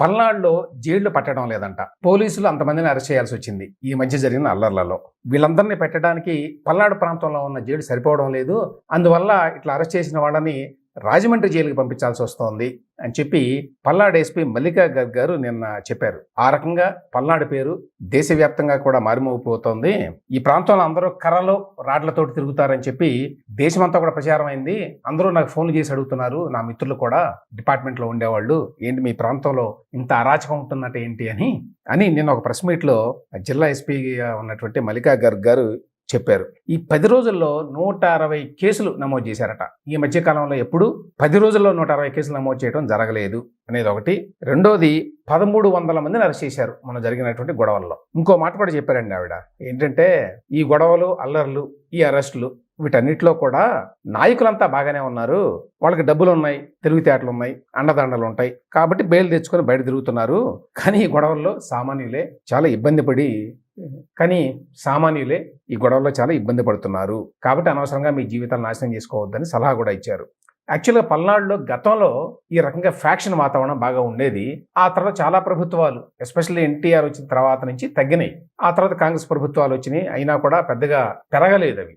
పల్నాడులో జైళ్ళు పట్టడం లేదంట. పోలీసులు అంతమందిని అరెస్ట్ చేయాల్సి వచ్చింది. ఈ మధ్య జరిగిన అల్లర్లలో. వీళ్ళందరినీ పెట్టడానికి పల్నాడు ప్రాంతంలో ఉన్న జైలు సరిపోవడం లేదు. అందువల్ల ఇట్లా అరెస్ట్ చేసిన వాళ్ళని రాజమండ్రి జైలుకి పంపించాల్సి వస్తోంది అని చెప్పి పల్నాడు ఎస్పీ మల్లికా గర్గ్ గారు నిన్న చెప్పారు. ఆ రకంగా పల్నాడు పేరు దేశవ్యాప్తంగా కూడా మారుమోగిపోతోంది. ఈ ప్రాంతంలో అందరూ కర్రలు రాడ్లతోటి తిరుగుతారని చెప్పి దేశమంతా కూడా ప్రచారం అయింది అందరూ నాకు ఫోన్లు చేసి అడుగుతున్నారు. నా మిత్రులు కూడా డిపార్ట్మెంట్లో ఉండేవాళ్ళు. ఏంటి మీ ప్రాంతంలో ఇంత అరాచకం ఉంటుందంటే ఏంటి అని? అని నిన్న ఒక ప్రెస్ మీట్లో జిల్లా ఎస్పీగా ఉన్నటువంటి మల్లికా గర్గ్ గారు చెప్పారు. ఈ పది రోజుల్లో నూట అరవై కేసులు నమోదు చేశారట. ఈ మధ్యకాలంలో ఎప్పుడు పది రోజుల్లో నూట అరవై కేసులు నమోదు చేయడం జరగలేదు అనేది ఒకటి. రెండోది పదమూడు వందల మందిని అరెస్ట్ చేశారు మన జరిగినటువంటి గొడవల్లో. ఇంకో మాట కూడా చెప్పారండి ఆవిడ. ఏంటంటే ఈ గొడవలు అల్లర్లు ఈ అరెస్టులు వీటన్నిటిలో కూడా నాయకులంతా బాగానే ఉన్నారు. వాళ్ళకి డబ్బులు ఉన్నాయి తెలివితేటలు ఉన్నాయి అండదండలు ఉంటాయి. కాబట్టి బెయిల్ తెచ్చుకొని బయట తిరుగుతున్నారు. కానీ ఈ గొడవల్లో సామాన్యులే చాలా ఇబ్బంది పడి కానీ సామాన్యులే ఈ గొడవల్లో చాలా ఇబ్బంది పడుతున్నారు. కాబట్టి అనవసరంగా మీ జీవితాలు నాశనం చేసుకోవద్దని సలహా కూడా ఇచ్చారు. యాక్చువల్గా పల్నాడులో గతంలో ఈ రకంగా ఫ్యాక్షన్ వాతావరణం బాగా ఉండేది. ఆ తర్వాత చాలా ప్రభుత్వాలు ఎస్పెషల్లీ ఎన్టీఆర్ వచ్చిన తర్వాత నుంచి తగ్గినాయి. ఆ తర్వాత కాంగ్రెస్ ప్రభుత్వాలు వచ్చినాయి. అయినా కూడా పెద్దగా పెరగలేదు అవి.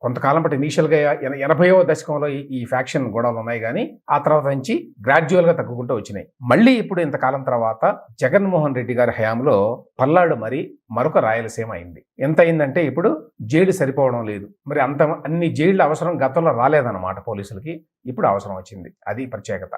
కొంతకాలం పాటు ఇనీషియల్గా ఎన- ఎనభైవ దశకంలో ఈ- ఫ్యాక్షన్ గొడవలు ఉన్నాయి కానీ ఆ తర్వాత నుంచి గ్రాడ్యువల్గా తగ్గుకుంటూ వచ్చినాయి. మళ్ళీ ఇప్పుడు ఇంతకాలం తర్వాత జగన్మోహన్ రెడ్డి గారి హయాంలో పల్లాడు మరి మరొక రాయలసీమ అయింది. ఎంత అయిందంటే ఇప్పుడు జైలు సరిపోవడం లేదు. మరి అంత అన్ని జైళ్ళు అవసరం గతంలో రాలేదన్నమాట పోలీసులకి. ఇప్పుడు అవసరం వచ్చింది. అది ప్రత్యేకత.